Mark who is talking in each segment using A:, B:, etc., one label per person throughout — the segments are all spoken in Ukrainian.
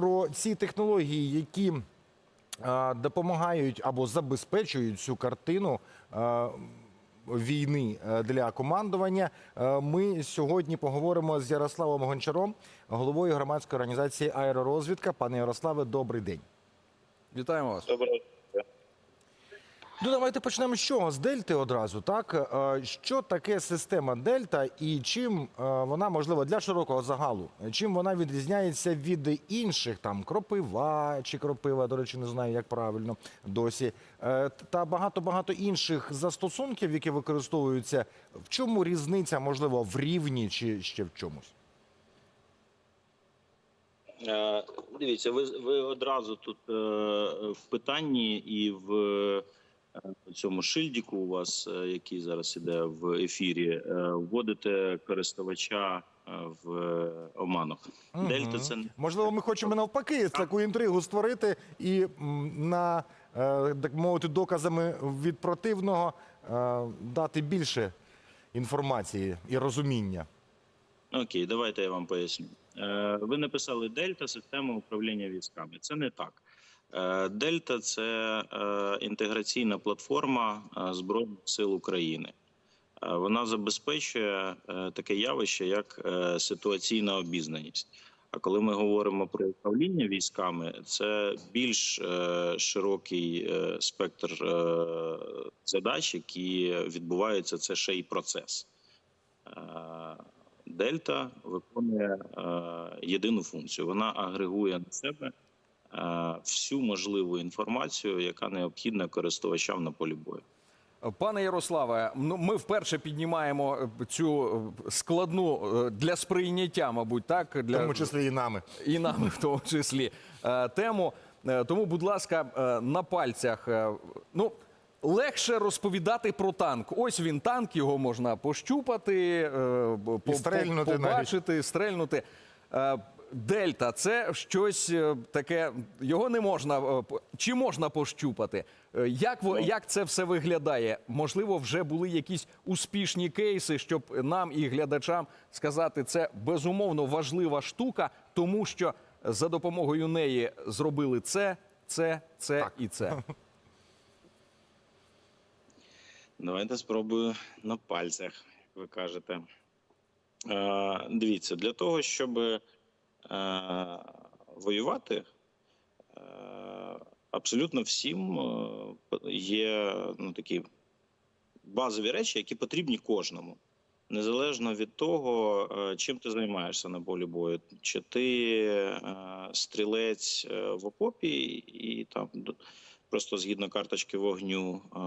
A: про ці технології, які е, допомагають або забезпечують цю картину е, війни е, для командування. Ми сьогодні поговоримо з Ярославом Гончаром, головою громадської організації Аеророзвідка. Пане Ярославе, добрий день.
B: Вітаємо вас.
C: Доброго
A: Ну, давайте почнемо з чого? З Дельти одразу. Так Е, що таке система Дельта і чим е, вона можливо для широкого загалу? Чим вона відрізняється від інших там кропива чи кропива, до речі, не знаю, як правильно досі. Е, Та багато багато інших застосунків, які використовуються. В чому різниця, можливо, в рівні чи ще в чомусь?
C: Дивіться, ви, ви одразу тут е, в питанні і в цьому шильдіку у вас, е, який зараз іде в ефірі, е, вводите користувача е, в оману.
A: Мгм.
C: Дельта це
A: Можливо, ми хочемо навпаки таку інтригу створити і на так мовити доказами від противного дати більше інформації і розуміння.
C: Окей, давайте я вам поясню. Ви написали Дельта система управління військами. Це не так. Е, Дельта це е, інтеграційна платформа е, Збройних сил України. Вона забезпечує таке явище, як ситуаційна обізнаність. А коли ми говоримо про управління військами, це більш широкий спектр задач, які відбуваються. Це ще й процес. Дельта виконує єдину функцію. Вона агрегує на себе всю можливу інформацію, яка необхідна користувачам на полі бою.
B: Пане Ярославе, ну ми вперше піднімаємо е, цю е, складну е, для сприйняття, мабуть, так
A: В
B: для
A: тому числі і нами.
B: і нами в тому числі е, тему. Е, Тому, будь ласка, е, на пальцях. е, Ну легше розповідати про танк. Ось він танк, його можна пощупати, е, по-
A: стрельнути навіть.
B: стрельнути. Дельта це щось е, таке. Його не можна е, чи можна пощупати? Е, Як во- як це все виглядає? Можливо, вже були якісь успішні кейси, щоб нам і глядачам сказати, це безумовно важлива штука, тому що за допомогою неї зробили це, це, це
A: Так.
B: і це.
C: Давайте спробую на пальцях, як ви кажете. Е, дивіться, для того, щоб воювати, е, абсолютно всім е, є ну, такі базові речі, які потрібні кожному. Незалежно від того, е, чим ти займаєшся на полі бою, чи ти е, стрілець е, в окопі і там просто згідно карточки вогню е,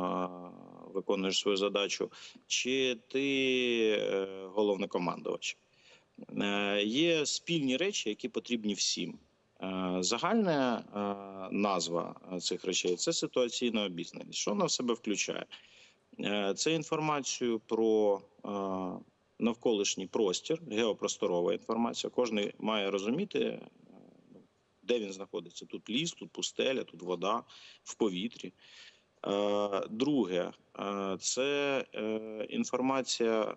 C: виконуєш свою задачу, чи ти е, головнокомандувач. Е, Є спільні речі, які потрібні всім. Е, Загальна е, назва цих речей це ситуаційна обізнаність. Що вона в себе включає? Це інформацію про навколишній простір, геопросторова інформація. Кожен має розуміти, де він знаходиться. Тут ліс, тут пустеля, тут вода в повітрі. Друге, це інформація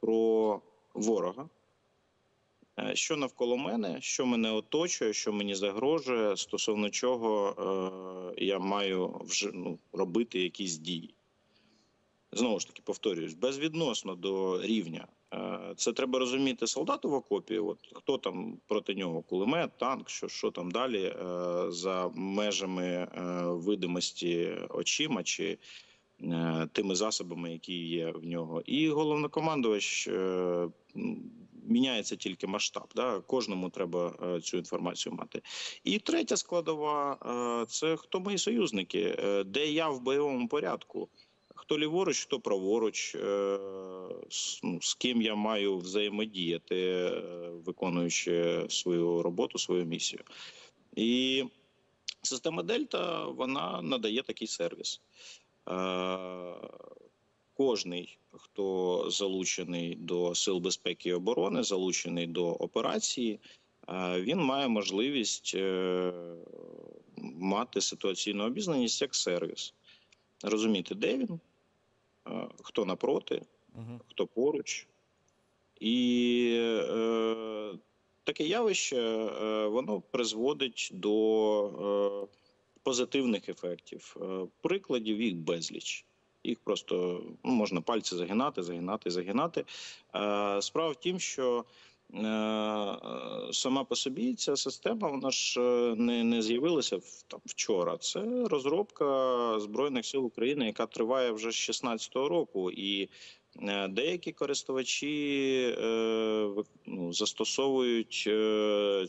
C: про ворога. Е, Що навколо мене, що мене оточує, що мені загрожує, стосовно чого е, я маю вже ну, робити якісь дії. Знову ж таки, повторююсь, безвідносно до рівня. Е, Це треба розуміти солдату в окопі. От хто там проти нього, кулемет, танк, що, що там далі за межами видимості очима чи тими засобами, які є в нього. І головнокомандувач міняється тільки масштаб. Да? Кожному треба е, цю інформацію мати. І третя складова е, це хто мої союзники, е, де я в бойовому порядку. Хто ліворуч, хто праворуч, е, з, ну, ким я маю взаємодіяти, виконуючи свою роботу, свою місію. І система Дельта вона надає такий сервіс. Кожний, хто залучений до сил безпеки і оборони, залучений до операції, е, він має можливість е, мати ситуаційну обізнаність як сервіс. Розуміти, де він, е, хто напроти, хто поруч. І е, таке явище е, воно призводить до е, позитивних ефектів. Прикладів їх безліч. Їх просто ну, можна пальці загинати, загинати, загинати. Е, Справа в тім, що е, е, сама по собі ця система вона ж не, не з'явилася там вчора. Це розробка збройних сил України, яка триває вже з 16-го року, і деякі користувачі е, ну, застосовують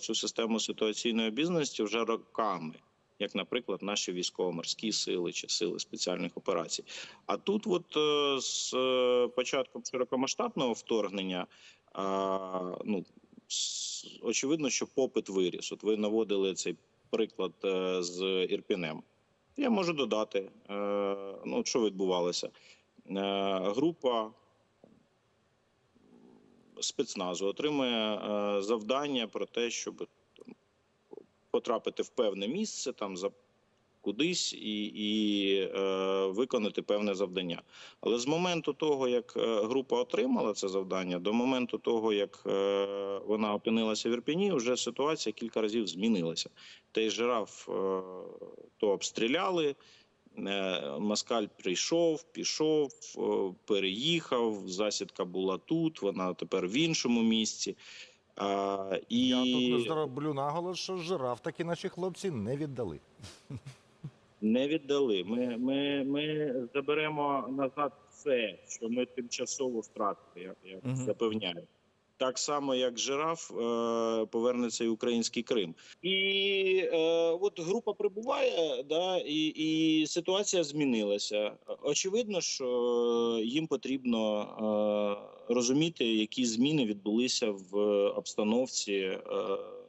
C: цю систему ситуаційної обізнаності вже роками. Як, наприклад, наші військово-морські сили чи сили спеціальних операцій. А тут, от е, з е, початком широкомасштабного вторгнення, ну очевидно, що попит виріс. От ви наводили цей приклад е, з Ірпінем. Я можу додати, ну що відбувалося. Група спецназу отримує завдання про те, щоб потрапити в певне місце, там за кудись і, і е, виконати певне завдання. Але з моменту того, як е, група отримала це завдання, до моменту того, як е, вона опинилася в Ірпіні, вже ситуація кілька разів змінилася. Той жираф е, то обстріляли. е, Москаль прийшов, пішов, е, переїхав. Засідка була тут. Вона тепер в іншому місці. А, і...
A: Я тут не зроблю наголос, що жираф таки наші хлопці не віддали.
C: Не віддали. Ми, ми, ми заберемо назад все, що ми тимчасово втратили, я, я запевняю. Так само, як жираф, е, повернеться і український Крим. І е, от група прибуває, да, і, і ситуація змінилася. Очевидно, що їм потрібно е, розуміти, які зміни відбулися в обстановці е,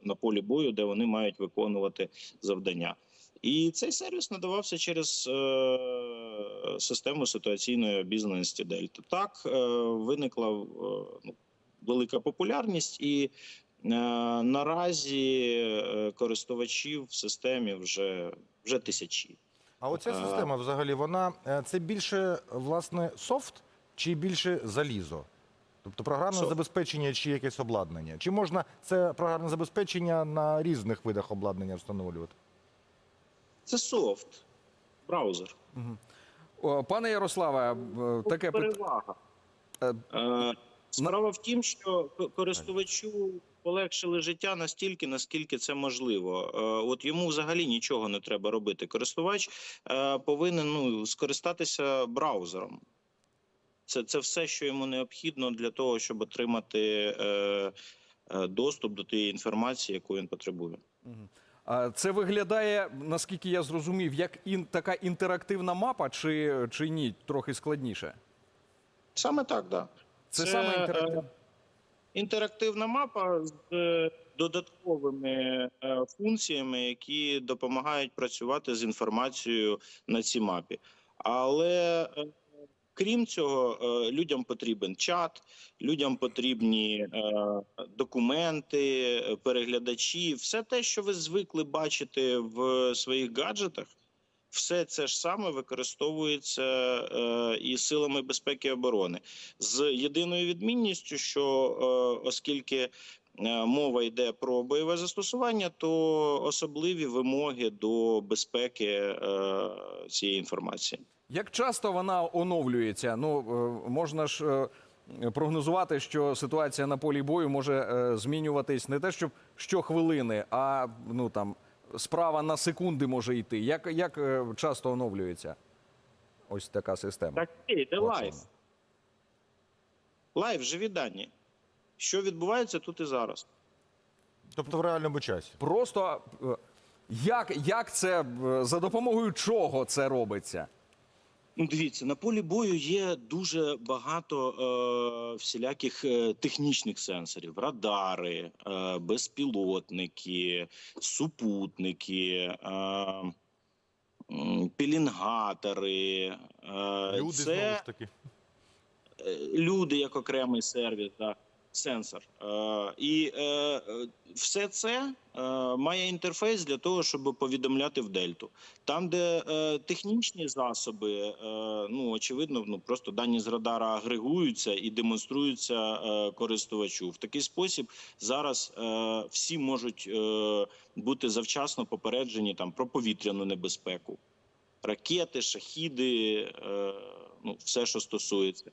C: на полі бою, де вони мають виконувати завдання. І цей сервіс надавався через е, систему ситуаційної обізнаності Дельта. Так е, виникла е, ну, велика популярність, і е, наразі е, користувачів в системі вже, вже тисячі.
A: А оця система взагалі, вона е, це більше власне софт чи більше залізо? Тобто програмне
C: Софт.
A: забезпечення чи якесь обладнання? Чи можна це програмне забезпечення на різних видах обладнання встановлювати?
C: Це софт, браузер.
B: О, Пане Ярославе, е, таке питання.
C: перевага.
B: Е,
C: Е, Справа в тім, що користувачу полегшили життя настільки, наскільки це можливо. Е, От йому взагалі нічого не треба робити. Користувач е, повинен ну, скористатися браузером. Це, це все, що йому необхідно для того, щоб отримати е, е, доступ до тієї інформації, яку він потребує.
B: А Це виглядає, наскільки я зрозумів, як ін, така інтерактивна мапа, чи, чи ні, трохи складніше.
C: Саме так, так. Да.
B: Це,
C: Це,
B: саме
C: е,
B: інтерактивна.
C: інтерактивна мапа з е, додатковими е, функціями, які допомагають працювати з інформацією на цій мапі. Але крім цього, людям потрібен чат, людям потрібні документи, переглядачі, все те, що ви звикли бачити в своїх гаджетах. Все це ж саме використовується е, і силами безпеки і оборони з єдиною відмінністю, що е, оскільки е, мова йде про бойове застосування, то особливі вимоги до безпеки е, цієї інформації.
B: Як часто вона оновлюється? Ну, е, можна ж е, прогнозувати, що ситуація на полі бою може змінюватись не те, щоб щохвилини, а ну там справа на секунди може йти. Як, як е, часто оновлюється ось така система?
C: Так, це
B: лайф.
C: лайв. Лайв, живі дані. Що відбувається тут і зараз?
A: Тобто в реальному часі.
B: Просто е, як, як це е, за допомогою чого це робиться?
C: Ну, дивіться, на полі бою є дуже багато е, всіляких е, технічних сенсорів: радари, е, безпілотники, супутники, е, пілінгатори. Е,
A: Люди
C: це
A: знову ж таки.
C: е, люди як окремий сервіс. Да. Сенсор. Е, і е, все це е, має інтерфейс для того, щоб повідомляти в дельту. Там, де технічні засоби, ну очевидно, ну просто дані з радара агрегуються і демонструються користувачу. В такий спосіб зараз всі можуть бути завчасно попереджені там про повітряну небезпеку, ракети, шахіди, ну все, що стосується.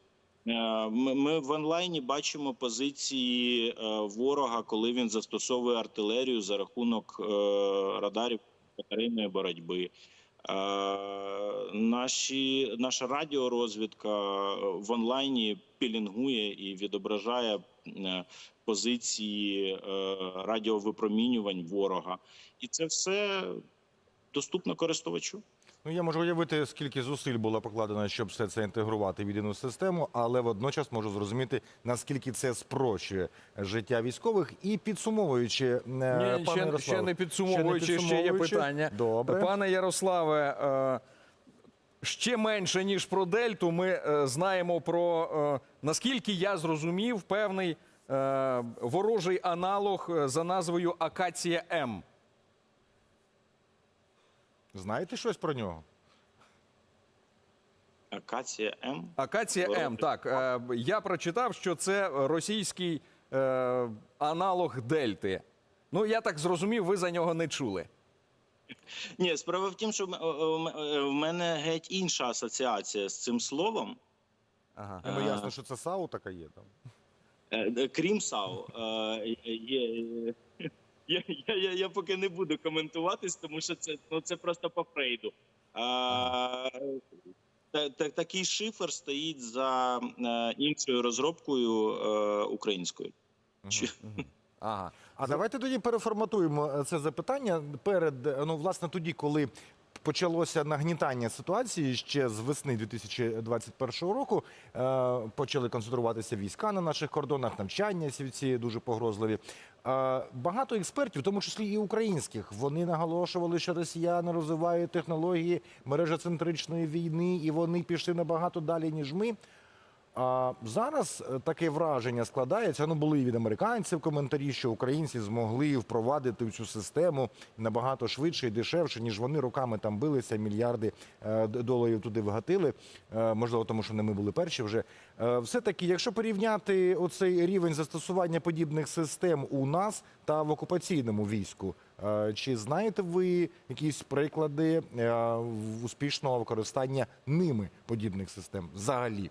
C: Е, Ми, в онлайні бачимо позиції е, ворога, коли він застосовує артилерію за рахунок е, радарів батарейної боротьби. Наші, наша радіорозвідка в онлайні пілінгує і відображає позиції радіовипромінювань ворога, і це все доступно користувачу.
A: Ну, я можу уявити, скільки зусиль було покладено, щоб все це інтегрувати в єдину систему, але водночас можу зрозуміти, наскільки це спрощує життя військових. І підсумовуючи, е,
B: Ні,
A: пане
B: ще,
A: Ярославе,
B: ще не підсумовуючи, ще, є
A: підсумовуючи.
B: питання.
A: Добре.
B: Пане Ярославе, е, ще менше, ніж про Дельту, ми е, знаємо про, наскільки я зрозумів, певний ворожий аналог за назвою Акація М.
A: Знаєте щось про нього?
C: Акація М.
B: Акація М. Так, е, я прочитав, що це російський е, аналог Дельти. Ну, я так зрозумів, ви за нього не чули.
C: Ні, справа в тім, що в е, в мене геть інша асоціація з цим словом.
B: Ага.
A: Ну, ясно, що це САУ така є там.
C: Крім САУ, є, я, я, я, я поки не буду коментуватись, тому що це, ну, це просто по Фрейду. А, та, та, такий шифр стоїть за е, іншою розробкою е, українською.
B: Ага.
A: А давайте тоді переформатуємо е, це запитання перед ну, власне, тоді, коли почалося нагнітання ситуації ще з весни 2021 року. Е, почали концентруватися війська на наших кордонах, навчання ці, дуже погрозливі. Е, багато експертів, в тому числі і українських, вони наголошували, що росіяни розвивають технології мережоцентричної війни, і вони пішли набагато далі, ніж ми. А зараз е, таке враження складається. Ну були і від американців коментарі, що українці змогли впровадити цю систему набагато швидше і дешевше, ніж вони роками там билися, мільярди е, доларів туди вгатили. Е, можливо, тому що не ми були перші вже. Все таки, якщо порівняти оцей рівень застосування подібних систем у нас та в окупаційному війську, чи знаєте ви якісь приклади успішного використання ними подібних систем взагалі?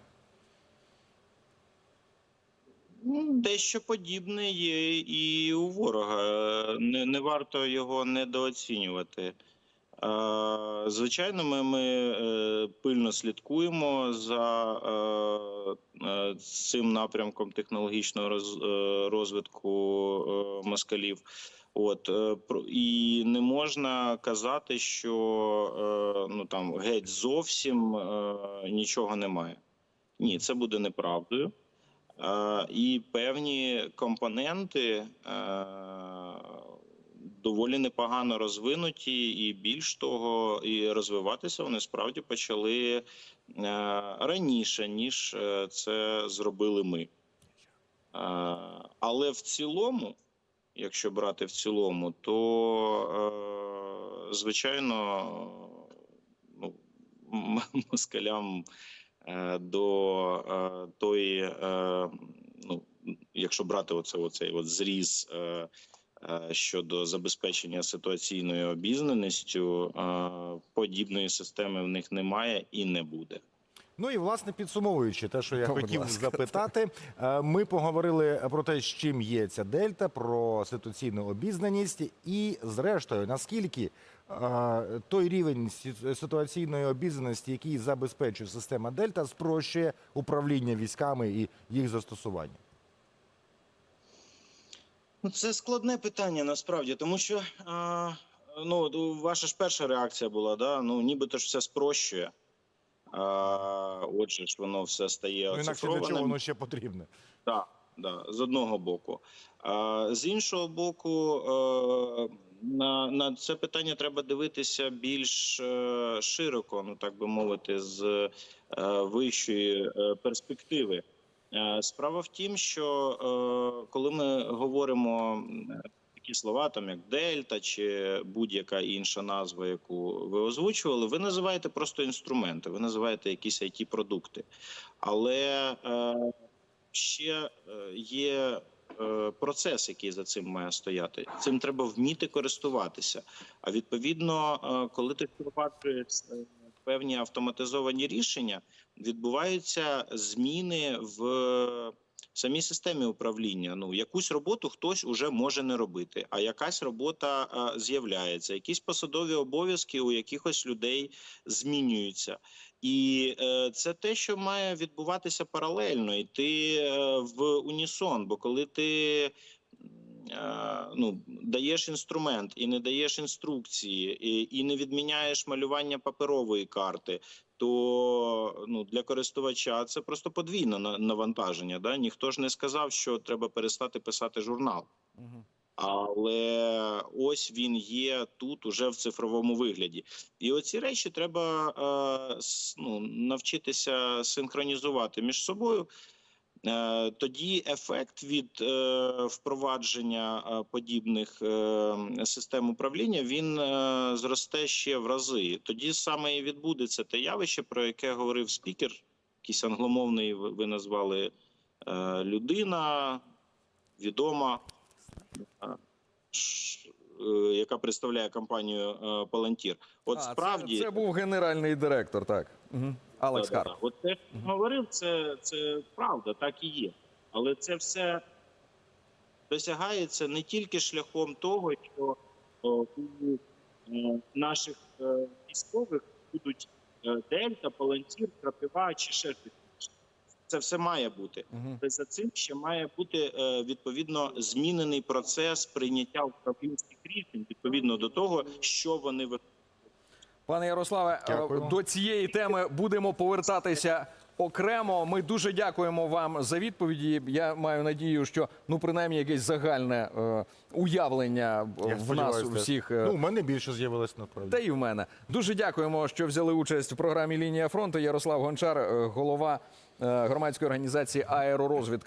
C: Дещо подібне є і у ворога. Не, не варто його недооцінювати. Звичайно, ми, ми е, пильно слідкуємо за е, е, цим напрямком технологічного роз, розвитку москалів. От і не можна казати, що ну там геть зовсім нічого немає. Ні, це буде неправдою. Е, І певні компоненти е, доволі непогано розвинуті, і більш того, і розвиватися вони справді почали е, раніше, ніж це зробили ми. Але в цілому, якщо брати в цілому, то звичайно, ну, москалям до е, тої, е, ну, якщо брати оце, оцей от зріз е, е, щодо забезпечення ситуаційною обізнаністю, е, подібної системи в них немає і не буде.
A: Ну і власне підсумовуючи те, що я
B: Та, будь
A: хотів
B: ласка.
A: запитати, е, ми поговорили про те, з чим є ця дельта, про ситуаційну обізнаність, і зрештою, наскільки е, той рівень ситуаційної обізнаності, який забезпечує система дельта, спрощує управління військами і їх застосування.
C: Ну, це складне питання насправді, тому що а, ну, ваша ж перша реакція була, да? ну, нібито ж все спрощує. Отже ж, воно все стає
A: Ну інакше для чого воно ще потрібне?
C: Так, да, з одного боку. А, з іншого боку, е, на, на це питання треба дивитися більш е, широко, ну так би мовити, з е, вищої перспективи. Справа в тім, що коли ми говоримо такі слова, там як дельта чи будь-яка інша назва, яку ви озвучували, ви називаєте просто інструменти, ви називаєте якісь it продукти але е, ще е, є е, процес, який за цим має стояти. Цим треба вміти користуватися. А відповідно, е, коли ти впроваджуєш певні автоматизовані рішення, відбуваються зміни в самій системі управління. Ну якусь роботу хтось уже може не робити, а якась робота з'являється, якісь посадові обов'язки у якихось людей змінюються. І е, це те, що має відбуватися паралельно, йти е, в унісон. Бо коли ти ну, даєш інструмент і не даєш інструкції, і, і не відміняєш малювання паперової карти, то ну, для користувача це просто подвійне на- навантаження. Да? Ніхто ж не сказав, що треба перестати писати журнал. Але ось він є тут уже в цифровому вигляді, і оці речі треба е, ну, навчитися синхронізувати між собою. Е, тоді ефект від е, впровадження е, подібних систем управління він зросте ще в рази. Тоді саме і відбудеться те явище, про яке говорив спікер, якийсь англомовний ви назвали людина, відома, яка представляє компанію Palantir. От
B: А, це- це, був генеральний директор, так. Угу. Алекс
C: Да-да-да. От те, що говорив, це, це правда, так і є. Але це все досягається не тільки шляхом того, що о, у е, наших е, військових будуть е, дельта, палантір, крапива чи ще щось. Це все має бути. Але за цим ще має бути відповідно змінений процес прийняття управлінських рішень відповідно до того, що вони виконують.
B: Пане Ярославе, е,
A: Дякую.
B: до цієї теми будемо повертатися окремо. Ми дуже дякуємо вам за відповіді. Я маю надію, що ну принаймні якесь загальне е, уявлення
A: Я
B: в нас у всіх. е,
A: Ну, у мене більше з'явилось насправді.
B: Та і в мене дуже дякуємо, що взяли участь в програмі Лінія фронту. Ярослав Гончар, е, голова е, громадської організації Аеророзвідка.